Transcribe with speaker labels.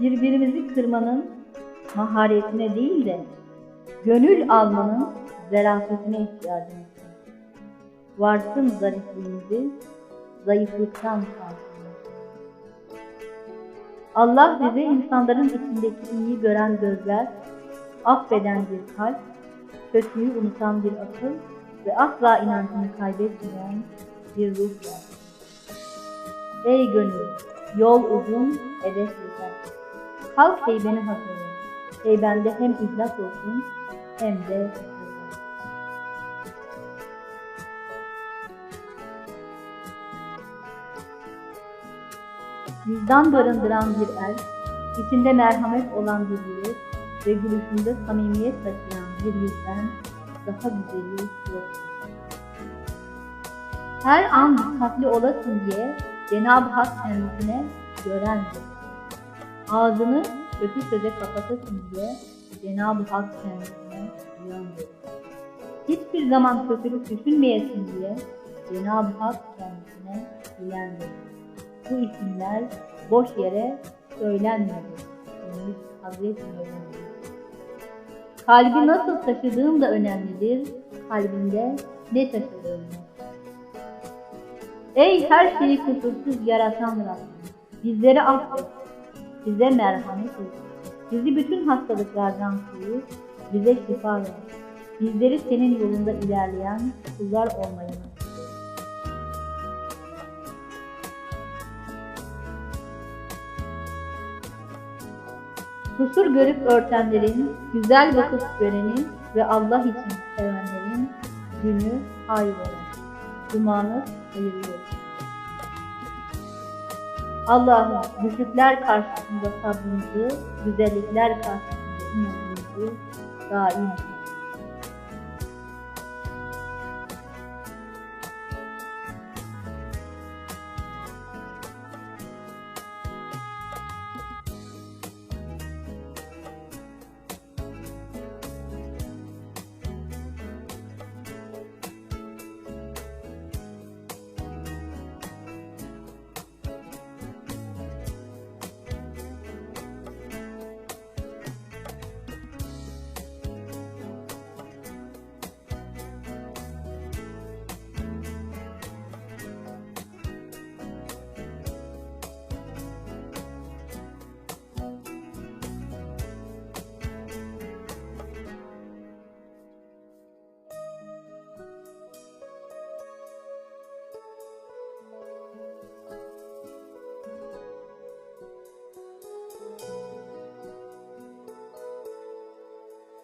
Speaker 1: birbirimizi kırmanın maharetine değil de gönül almanın zerafetine ihtiyacımız var. Varsın zarifliğimizi zayıflıktan kalsın. Allah bize insanların içindeki iyi gören gözler, affeden bir kalp, kötüyü unutan bir akıl ve asla inancını kaybetmeyen bir ruh versin. Ey gönül, yol uzun, hedef yeter. Kalk heybeni hazırla. Heybende hem ihlas olsun hem de. Vicdan barındıran bir el, içinde merhamet olan bir yürek ve gülüşünde samimiyet taşıyan bir yüzden daha güzeli yok. Her an dikkatli olasın diye Cenab-ı Hak kendisine görendir. Ağzını kötü söze kapatasın diye Cenab-ı Hak kendisine duyandır. Hiçbir zaman kötülük düşünmeyesin diye Cenab-ı Hak kendisine bilendir. Bu isimler boş yere söylenmedi. Henüz Hazreti Mevlana. Kalbi nasıl taşıdığın da önemlidir. Kalbinde ne taşıdığın Ey her şeyi kusursuz yaratan Rabbim! Bizleri affet, bize merhamet et. Bizi bütün hastalıklardan koru, bize şifa ver. Bizleri senin yolunda ilerleyen kullar et. Kusur görüp örtenlerin, güzel vakıf görenin ve Allah için sevenlerin günü hayır olsun. Cumanız hayırlı olsun. Allah'ım düşükler karşısında sabrımızı, güzellikler karşısında umudumuzu daim.